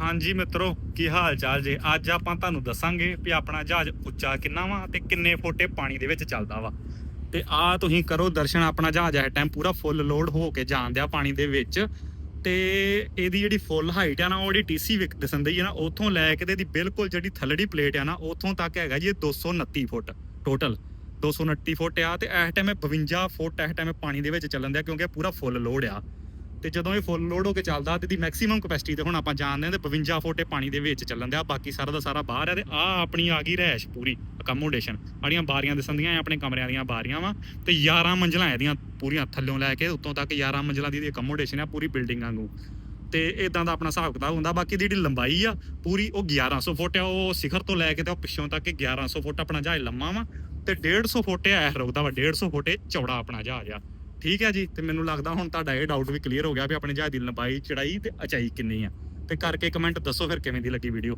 ਹਾਂਜੀ ਮਿੱਤਰੋ, ਕੀ ਹਾਲ ਚਾਲ ਜੇ? ਅੱਜ ਆਪਾਂ ਤੁਹਾਨੂੰ ਦੱਸਾਂਗੇ ਵੀ ਆਪਣਾ ਜਹਾਜ਼ ਉੱਚਾ ਕਿੰਨਾ ਵਾ ਤੇ ਕਿੰਨੇ ਫੁੱਟੇ ਪਾਣੀ ਦੇ ਵਿੱਚ ਚੱਲਦਾ ਵਾ। ਤੇ ਆ ਤੁਸੀਂ ਕਰੋ ਦਰਸ਼ਨ, ਆਪਣਾ ਜਹਾਜ਼ ਇਸ ਟਾਈਮ ਪੂਰਾ ਫੁੱਲ ਲੋਡ ਹੋ ਕੇ ਜਾਂਦਿਆ ਪਾਣੀ ਦੇ ਵਿੱਚ। ਤੇ ਇਹਦੀ ਜਿਹੜੀ ਫੁੱਲ ਹਾਈਟ ਆ ਨਾ, ਉਹ ਜਿਹੜੀ ਟੀਸੀ ਵਿਕ ਦਿਸਣ ਦੀ ਹੈ ਨਾ, ਉਥੋਂ ਲੈ ਕੇ ਤੇ ਇਹਦੀ ਬਿਲਕੁਲ ਜਿਹੜੀ ਥੱਲੜੀ ਪਲੇਟ ਆ ਨਾ, ਉਥੋਂ ਤੱਕ ਹੈਗਾ ਜੀ ਇਹ 229 ਫੁੱਟ ਟੋਟਲ 229 ਫੁੱਟ ਆ ਤੇ ਇਸ ਟਾਈਮ ਇਹ 52 ਫੁੱਟ ਇਸ ਟਾਈਮ ਪਾਣੀ ਦੇ ਵਿੱਚ ਚੱਲਣ ਦਿਆ ਕਿਉਂਕਿ ਪੂਰਾ ਫੁੱਲ ਲੋਡ ਆ। ਤੇ ਜਦੋਂ ਇਹ ਫੁੱਲ ਲੋਡ ਹੋ ਕੇ ਚੱਲਦਾ ਤੇ ਦੀ ਮੈਕਸਿਮਮ ਕਪੈਸਿਟੀ ਤੇ ਹੁਣ ਆਪਾਂ ਜਾਣਦੇ ਹਾਂ ਤੇ 52 ਫੁੱਟ ਪਾਣੀ ਦੇ ਵਿੱਚ ਚੱਲਣ ਦਿਆ, ਬਾਕੀ ਸਾਰਾ ਦਾ ਸਾਰਾ ਬਾਹਰ ਹੈ ਤੇ ਆ ਆਪਣੀ ਆ ਗਈ ਰਹਿਸ਼ ਪੂਰੀ ਅਕਮੋਡੇਸ਼ਨ ਆੜੀਆਂ ਬਾਰੀਆਂ ਦਿਸੰਦੀਆਂ ਆਪਣੇ ਕਮਰਿਆਂ ਦੀਆਂ ਬਾਰੀਆਂ ਵਾ ਤੇ 11 ਮੰਜ਼ਲਾਂ ਇਹਦੀਆਂ ਪੂਰੀਆਂ ਥੱਲੋਂ ਲੈ ਕੇ ਉੱਤੋਂ ਤੱਕ 11 ਮੰਜ਼ਲਾਂ ਦੀ ਅਕਮੋਡੇਸ਼ਨ ਆ ਪੂਰੀ ਬਿਲਡਿੰਗ ਵਾਂਗੂ। ਤੇ ਇਦਾਂ ਦਾ ਆਪਣਾ ਹਿਸਾਬ ਕਿਤਾਬ ਹੁੰਦਾ, ਬਾਕੀ ਦੀ ਜਿਹੜੀ ਲੰਬਾਈ ਆ ਪੂਰੀ ਉਹ 1100 ਫੁੱਟ ਆ, ਉਹ ਸਿਖਰ ਤੋਂ ਲੈ ਕੇ ਤੇ ਉਹ ਪਿੱਛੋਂ ਤੱਕ ਇਹ 1100 ਫੁੱਟ ਆਪਣਾ ਜਹਾਜ਼ ਲੰਮਾ ਵਾ ਤੇ 150 ਫੁੱਟ ਆ ਇਹ ਰੁਕਦਾ ਵਾ 150 ਫੁੱਟ ਇਹ ਚੌੜਾ ਆਪਣਾ ਜਹਾਜ਼ ਆ। ਠੀਕ ਹੈ ਜੀ, ਤੇ ਮੈਨੂੰ ਲੱਗਦਾ ਹੁਣ ਤੁਹਾਡਾ ਇਹ ਡਾਊਟ ਵੀ ਕਲੀਅਰ ਹੋ ਗਿਆ ਵੀ ਆਪਣੇ ਜਹਾਜ਼ ਦੀ ਲੰਬਾਈ ਚੜਾਈ ਤੇ ਉਚਾਈ ਕਿੰਨੀ ਆ। ਤੇ ਕਰਕੇ ਕਮੈਂਟ ਦੱਸੋ ਫਿਰ ਕਿਵੇਂ ਦੀ ਲੱਗੀ ਵੀਡੀਓ